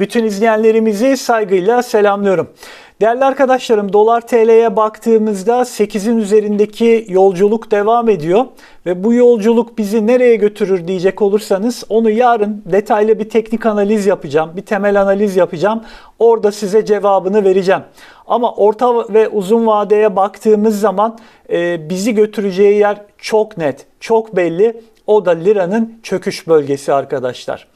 Bütün izleyenlerimizi saygıyla selamlıyorum. Değerli arkadaşlarım dolar TL'ye baktığımızda 8'in üzerindeki yolculuk devam ediyor ve bu yolculuk bizi nereye götürür diyecek olursanız onu yarın detaylı bir teknik analiz yapacağım, bir temel analiz yapacağım. Orada size cevabını vereceğim. Ama orta ve uzun vadeye baktığımız zaman e, bizi götüreceği yer çok net, çok belli. O da liranın çöküş bölgesi arkadaşlar.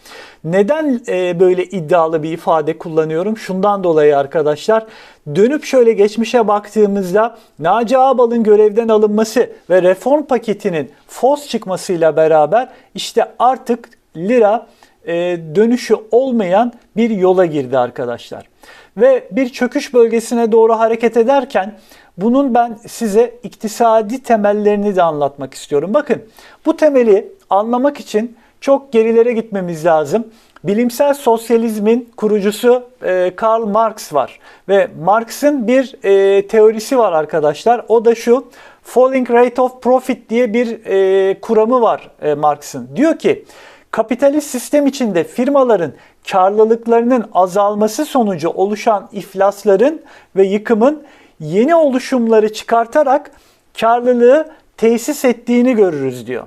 Neden e, böyle iddialı bir ifade kullanıyorum? Şundan dolayı arkadaşlar. Dönüp şöyle geçmişe baktığımızda Naci Ağbal'ın görevden alınması ve reform paketinin fos çıkmasıyla beraber işte artık lira e, dönüşü olmayan bir yola girdi arkadaşlar. Ve bir çöküş bölgesine doğru hareket ederken bunun ben size iktisadi temellerini de anlatmak istiyorum. Bakın bu temeli anlamak için çok gerilere gitmemiz lazım. Bilimsel sosyalizmin kurucusu e, Karl Marx var ve Marx'ın bir e, teorisi var arkadaşlar. O da şu Falling Rate of Profit diye bir e, kuramı var e, Marx'ın. Diyor ki kapitalist sistem içinde firmaların karlılıklarının azalması sonucu oluşan iflasların ve yıkımın yeni oluşumları çıkartarak karlılığı tesis ettiğini görürüz diyor.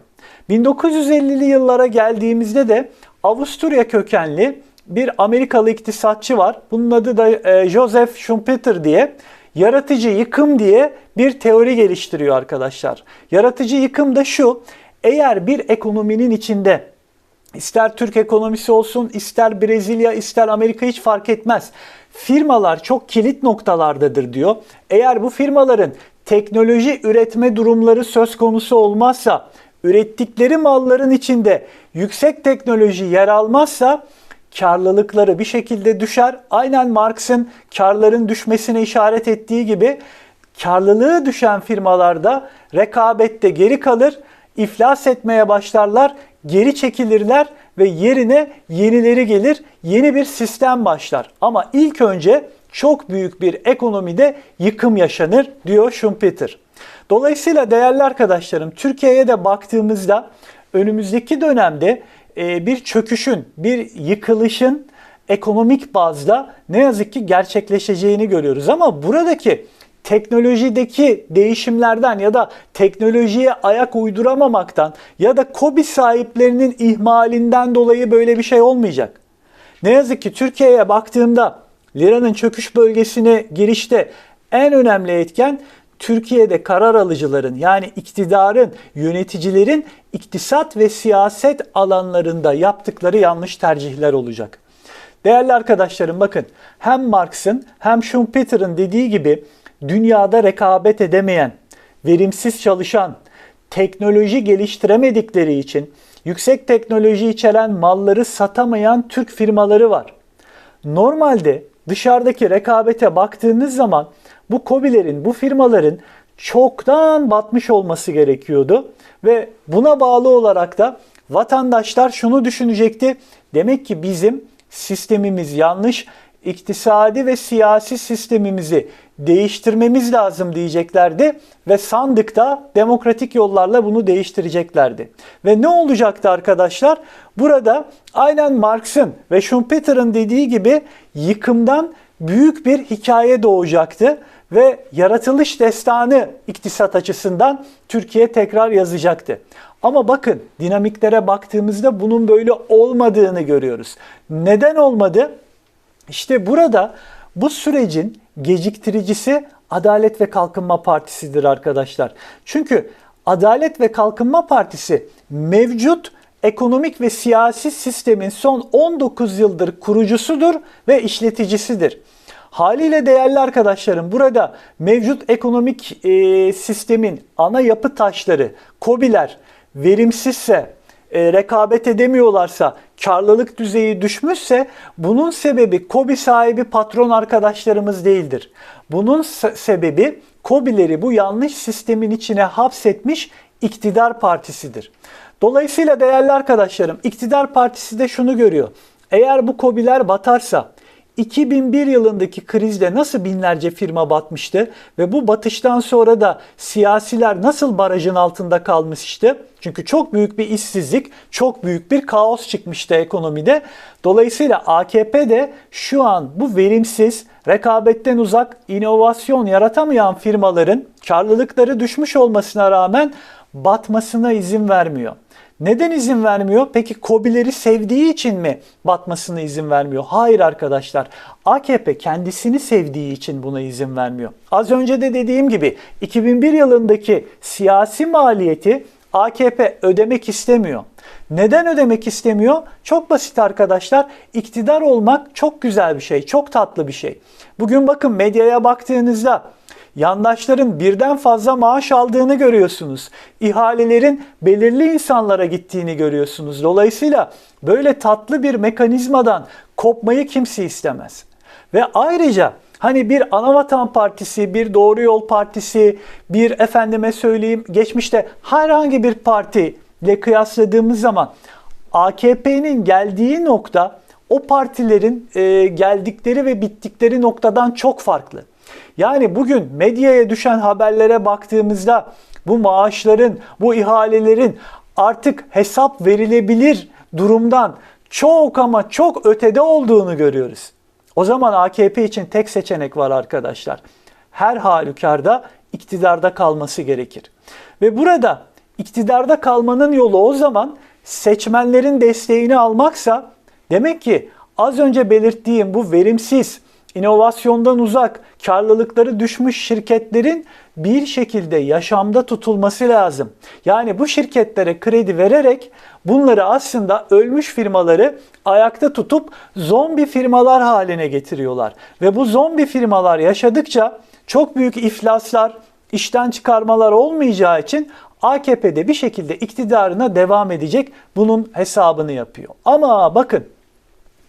1950'li yıllara geldiğimizde de Avusturya kökenli bir Amerikalı iktisatçı var. Bunun adı da e, Joseph Schumpeter diye. Yaratıcı yıkım diye bir teori geliştiriyor arkadaşlar. Yaratıcı yıkım da şu. Eğer bir ekonominin içinde ister Türk ekonomisi olsun, ister Brezilya, ister Amerika hiç fark etmez. Firmalar çok kilit noktalardadır diyor. Eğer bu firmaların teknoloji üretme durumları söz konusu olmazsa ürettikleri malların içinde yüksek teknoloji yer almazsa karlılıkları bir şekilde düşer. Aynen Marx'ın karların düşmesine işaret ettiği gibi karlılığı düşen firmalarda rekabette geri kalır, iflas etmeye başlarlar, geri çekilirler ve yerine yenileri gelir, yeni bir sistem başlar. Ama ilk önce çok büyük bir ekonomide yıkım yaşanır diyor Schumpeter. Dolayısıyla değerli arkadaşlarım Türkiye'ye de baktığımızda önümüzdeki dönemde e, bir çöküşün, bir yıkılışın ekonomik bazda ne yazık ki gerçekleşeceğini görüyoruz. Ama buradaki teknolojideki değişimlerden ya da teknolojiye ayak uyduramamaktan ya da kobi sahiplerinin ihmalinden dolayı böyle bir şey olmayacak. Ne yazık ki Türkiye'ye baktığımda liranın çöküş bölgesine girişte en önemli etken Türkiye'de karar alıcıların yani iktidarın, yöneticilerin iktisat ve siyaset alanlarında yaptıkları yanlış tercihler olacak. Değerli arkadaşlarım bakın hem Marx'ın hem Schumpeter'ın dediği gibi dünyada rekabet edemeyen, verimsiz çalışan, teknoloji geliştiremedikleri için yüksek teknoloji içeren malları satamayan Türk firmaları var. Normalde dışarıdaki rekabete baktığınız zaman bu kobilerin, bu firmaların çoktan batmış olması gerekiyordu ve buna bağlı olarak da vatandaşlar şunu düşünecekti. Demek ki bizim sistemimiz yanlış. İktisadi ve siyasi sistemimizi değiştirmemiz lazım diyeceklerdi ve sandıkta demokratik yollarla bunu değiştireceklerdi. Ve ne olacaktı arkadaşlar? Burada aynen Marx'ın ve Schumpeter'ın dediği gibi yıkımdan büyük bir hikaye doğacaktı ve yaratılış destanı iktisat açısından Türkiye tekrar yazacaktı. Ama bakın dinamiklere baktığımızda bunun böyle olmadığını görüyoruz. Neden olmadı? İşte burada bu sürecin geciktiricisi Adalet ve Kalkınma Partisi'dir arkadaşlar. Çünkü Adalet ve Kalkınma Partisi mevcut ekonomik ve siyasi sistemin son 19 yıldır kurucusudur ve işleticisidir. Haliyle değerli arkadaşlarım burada mevcut ekonomik e, sistemin ana yapı taşları, kobiler verimsizse, e, rekabet edemiyorlarsa, karlılık düzeyi düşmüşse bunun sebebi kobi sahibi patron arkadaşlarımız değildir. Bunun sebebi kobileri bu yanlış sistemin içine hapsetmiş iktidar partisidir. Dolayısıyla değerli arkadaşlarım iktidar partisi de şunu görüyor. Eğer bu kobiler batarsa, 2001 yılındaki krizde nasıl binlerce firma batmıştı ve bu batıştan sonra da siyasiler nasıl barajın altında kalmıştı? Çünkü çok büyük bir işsizlik, çok büyük bir kaos çıkmıştı ekonomide. Dolayısıyla AKP de şu an bu verimsiz, rekabetten uzak, inovasyon yaratamayan firmaların karlılıkları düşmüş olmasına rağmen batmasına izin vermiyor. Neden izin vermiyor? Peki Kobileri sevdiği için mi batmasına izin vermiyor? Hayır arkadaşlar. AKP kendisini sevdiği için buna izin vermiyor. Az önce de dediğim gibi 2001 yılındaki siyasi maliyeti AKP ödemek istemiyor. Neden ödemek istemiyor? Çok basit arkadaşlar. İktidar olmak çok güzel bir şey, çok tatlı bir şey. Bugün bakın medyaya baktığınızda yandaşların birden fazla maaş aldığını görüyorsunuz. İhalelerin belirli insanlara gittiğini görüyorsunuz. Dolayısıyla böyle tatlı bir mekanizmadan kopmayı kimse istemez. Ve ayrıca Hani bir Anavatan Partisi, bir Doğru Yol Partisi, bir efendime söyleyeyim geçmişte herhangi bir partiyle kıyasladığımız zaman AKP'nin geldiği nokta o partilerin e, geldikleri ve bittikleri noktadan çok farklı. Yani bugün medyaya düşen haberlere baktığımızda bu maaşların, bu ihalelerin artık hesap verilebilir durumdan çok ama çok ötede olduğunu görüyoruz. O zaman AKP için tek seçenek var arkadaşlar. Her halükarda iktidarda kalması gerekir. Ve burada iktidarda kalmanın yolu o zaman seçmenlerin desteğini almaksa demek ki az önce belirttiğim bu verimsiz, inovasyondan uzak, karlılıkları düşmüş şirketlerin bir şekilde yaşamda tutulması lazım. Yani bu şirketlere kredi vererek bunları aslında ölmüş firmaları ayakta tutup zombi firmalar haline getiriyorlar. Ve bu zombi firmalar yaşadıkça çok büyük iflaslar, işten çıkarmalar olmayacağı için AKP'de bir şekilde iktidarına devam edecek. Bunun hesabını yapıyor. Ama bakın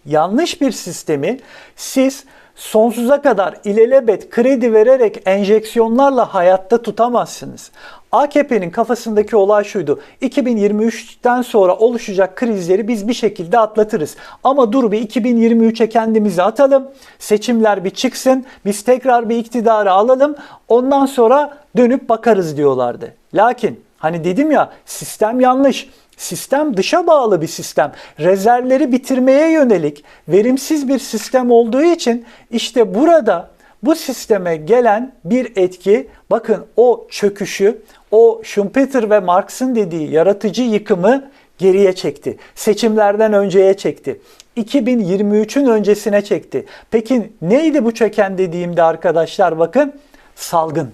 yanlış bir sistemi siz sonsuza kadar ilelebet kredi vererek enjeksiyonlarla hayatta tutamazsınız. AKP'nin kafasındaki olay şuydu. 2023'ten sonra oluşacak krizleri biz bir şekilde atlatırız. Ama dur bir 2023'e kendimizi atalım. Seçimler bir çıksın. Biz tekrar bir iktidarı alalım. Ondan sonra dönüp bakarız diyorlardı. Lakin hani dedim ya sistem yanlış. Sistem dışa bağlı bir sistem. Rezervleri bitirmeye yönelik verimsiz bir sistem olduğu için işte burada bu sisteme gelen bir etki bakın o çöküşü, o Schumpeter ve Marx'ın dediği yaratıcı yıkımı geriye çekti. Seçimlerden önceye çekti. 2023'ün öncesine çekti. Peki neydi bu çöken dediğimde arkadaşlar bakın salgın.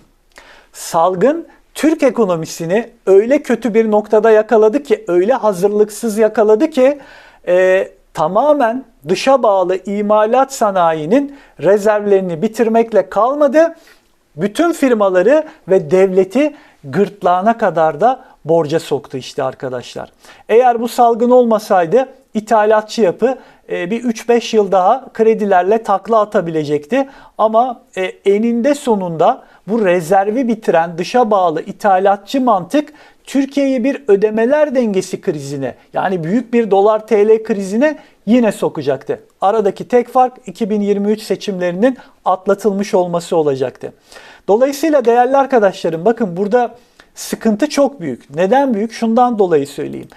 Salgın Türk ekonomisini öyle kötü bir noktada yakaladı ki, öyle hazırlıksız yakaladı ki e, tamamen dışa bağlı imalat sanayinin rezervlerini bitirmekle kalmadı. Bütün firmaları ve devleti gırtlağına kadar da borca soktu işte arkadaşlar. Eğer bu salgın olmasaydı ithalatçı yapı e, bir 3-5 yıl daha kredilerle takla atabilecekti. Ama e, eninde sonunda bu rezervi bitiren dışa bağlı ithalatçı mantık Türkiye'yi bir ödemeler dengesi krizine yani büyük bir dolar TL krizine yine sokacaktı. Aradaki tek fark 2023 seçimlerinin atlatılmış olması olacaktı. Dolayısıyla değerli arkadaşlarım bakın burada sıkıntı çok büyük. Neden büyük? Şundan dolayı söyleyeyim.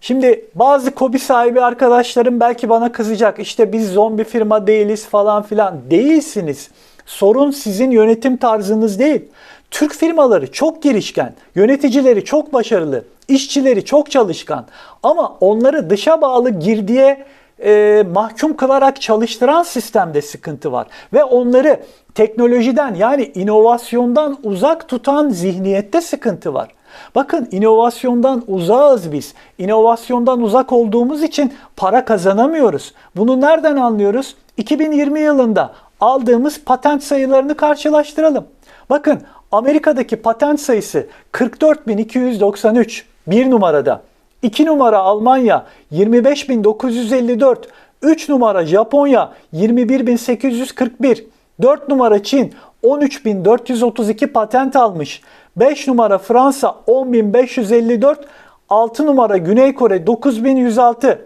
Şimdi bazı kobi sahibi arkadaşlarım belki bana kızacak. İşte biz zombi firma değiliz falan filan. Değilsiniz. Sorun sizin yönetim tarzınız değil. Türk firmaları çok girişken, yöneticileri çok başarılı, işçileri çok çalışkan ama onları dışa bağlı girdiye e, mahkum kılarak çalıştıran sistemde sıkıntı var. Ve onları teknolojiden yani inovasyondan uzak tutan zihniyette sıkıntı var. Bakın inovasyondan uzağız biz. İnovasyondan uzak olduğumuz için para kazanamıyoruz. Bunu nereden anlıyoruz? 2020 yılında aldığımız patent sayılarını karşılaştıralım. Bakın Amerika'daki patent sayısı 44.293 bir numarada. 2 numara Almanya 25.954, 3 numara Japonya 21.841, 4 numara Çin 13.432 patent almış. 5 numara Fransa 10.554, 6 numara Güney Kore 9.106.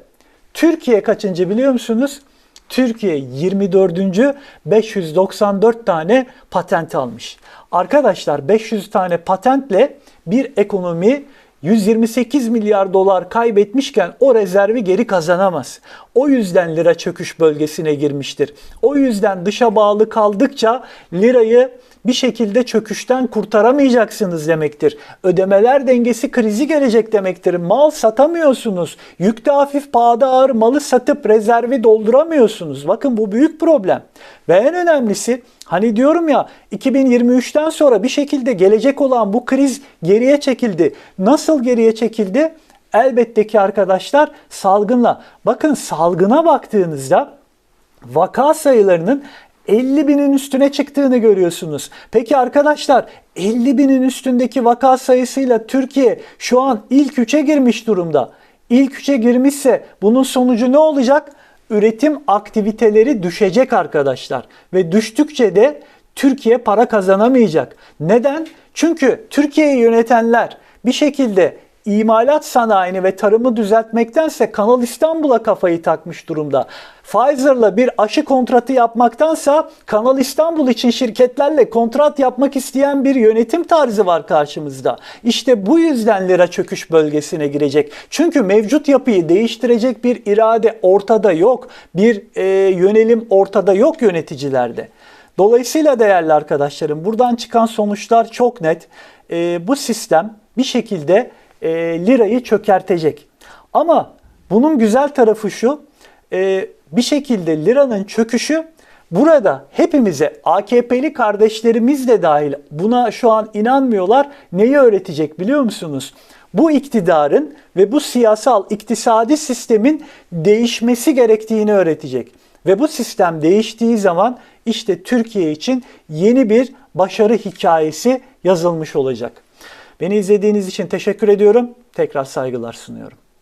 Türkiye kaçıncı biliyor musunuz? Türkiye 24. 594 tane patent almış. Arkadaşlar 500 tane patentle bir ekonomi 128 milyar dolar kaybetmişken o rezervi geri kazanamaz. O yüzden lira çöküş bölgesine girmiştir. O yüzden dışa bağlı kaldıkça lirayı bir şekilde çöküşten kurtaramayacaksınız demektir. Ödemeler dengesi krizi gelecek demektir. Mal satamıyorsunuz. Yükte hafif pahada ağır malı satıp rezervi dolduramıyorsunuz. Bakın bu büyük problem. Ve en önemlisi hani diyorum ya 2023'ten sonra bir şekilde gelecek olan bu kriz geriye çekildi. Nasıl geriye çekildi? Elbette ki arkadaşlar salgınla. Bakın salgına baktığınızda vaka sayılarının 50 binin üstüne çıktığını görüyorsunuz. Peki arkadaşlar 50 binin üstündeki vaka sayısıyla Türkiye şu an ilk üçe girmiş durumda. İlk üçe girmişse bunun sonucu ne olacak? Üretim aktiviteleri düşecek arkadaşlar. Ve düştükçe de Türkiye para kazanamayacak. Neden? Çünkü Türkiye'yi yönetenler bir şekilde imalat sanayini ve tarımı düzeltmektense Kanal İstanbul'a kafayı takmış durumda. Pfizer'la bir aşı kontratı yapmaktansa Kanal İstanbul için şirketlerle kontrat yapmak isteyen bir yönetim tarzı var karşımızda. İşte bu yüzden lira çöküş bölgesine girecek. Çünkü mevcut yapıyı değiştirecek bir irade ortada yok. Bir e, yönelim ortada yok yöneticilerde. Dolayısıyla değerli arkadaşlarım buradan çıkan sonuçlar çok net. E, bu sistem bir şekilde e, lirayı çökertecek. Ama bunun güzel tarafı şu, e, bir şekilde liranın çöküşü burada hepimize AKP'li kardeşlerimiz de dahil buna şu an inanmıyorlar. Neyi öğretecek biliyor musunuz? Bu iktidarın ve bu siyasal iktisadi sistemin değişmesi gerektiğini öğretecek. Ve bu sistem değiştiği zaman işte Türkiye için yeni bir başarı hikayesi yazılmış olacak. Beni izlediğiniz için teşekkür ediyorum. Tekrar saygılar sunuyorum.